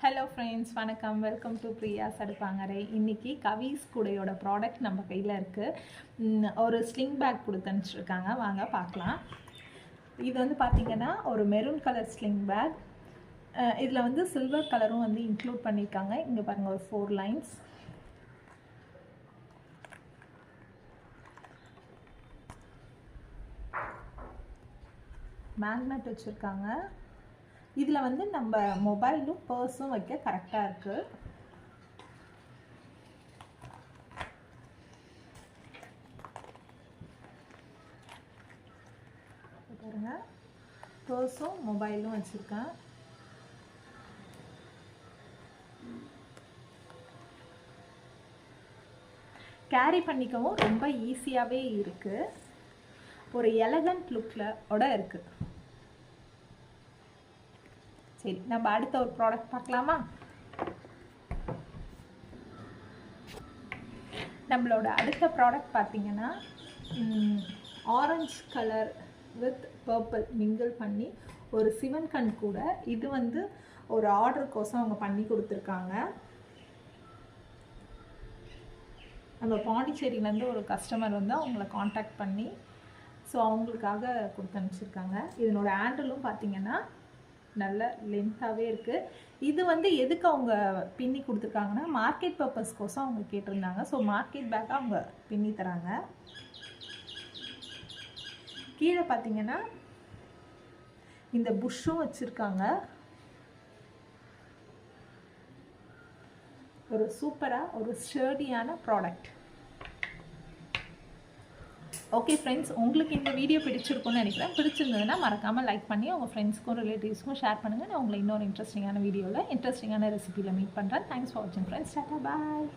Hello friends வணக்கம். Welcome to Priya சடுப்பாங்கரை. இன்றைக்கி கவிஸ் கூடையோட ப்ராடக்ட் நம்ம கையில் இருக்குது ஒரு ஸ்லிங் பேக் கொடுத்து அனுப்பிச்சிருக்காங்க வாங்க பார்க்கலாம். இது வந்து பார்த்திங்கன்னா ஒரு மெரூன் கலர் ஸ்லிங் பேக் இதில் வந்து சில்வர் கலரும் வந்து இன்க்ளூட் பண்ணியிருக்காங்க இங்கே பாருங்கள் ஒரு ஃபோர் லைன்ஸ் மேக்னெட் வச்சுருக்காங்க. இதில் வந்து நம்ம மொபைலும் பர்ஸும் வைக்க கரெக்டாக இருக்குது பாருங்க. பர்ஸும் மொபைலும் வச்சுருக்கேன். கேரி பண்ணிக்கவும் ரொம்ப ஈஸியாகவே இருக்குது ஒரு எலகண்ட் லுக்கில் ஓட இருக்குது சரி நம்ம அடுத்த ஒரு ப்ராடக்ட் பார்க்கலாமா? நம்மளோட அடுத்த ப்ராடக்ட் பார்த்தீங்கன்னா orange colour with purple mingle பண்ணி ஒரு சிவன் கண் கூட இது வந்து ஒரு ஆர்டருக்கோசம் அவங்க பண்ணி கொடுத்துருக்காங்க. நம்ம பாண்டிச்சேரியிலேருந்து ஒரு கஸ்டமர் வந்து அவங்கள காண்டாக்ட் பண்ணி ஸோ அவங்களுக்காக கொடுத்து அனுப்பிச்சிருக்காங்க. இதனோட ஹேண்டிலும் பார்த்தீங்கன்னா நல்ல லென்த்தாகவே இருக்குது இது வந்து எதுக்கு அவங்க பின்னி கொடுத்துருக்காங்கன்னா மார்க்கெட் பர்பஸ்க்கோசம் அவங்க கேட்டிருந்தாங்க. ஸோ மார்க்கெட் பேக்காக அவங்க பின்னி தராங்க. கீழே பார்த்தீங்கன்னா இந்த புஷ்ஷும் வச்சுருக்காங்க. ஒரு சூப்பராக ஒரு ஸ்டர்டியான ப்ராடக்ட் ஓகே ஃப்ரெண்ட்ஸ் உங்களுக்கு இந்த வீடியோ பிடிச்சிருக்கும்னு நினைக்கிறேன். பிடிச்சிருந்ததுன்னா மறக்காமல் லைக் பண்ணி உங்கள் ஃப்ரெண்ட்ஸ்க்கும் ரிலேட்டிவ்ஸ்க்கும் ஷேர் பண்ணுங்கள் நான் உங்களை இன்னொரு இன்ட்ரெஸ்டிங்கான வீடியோவில் இன்ட்ரெஸ்டிங்கான ரெசிபியில் மீட் பண்ணுறேன் தேங்க்ஸ் ஃபார் வாட்சிங் ஃப்ரெண்ட்ஸ் டாட்டா பாய்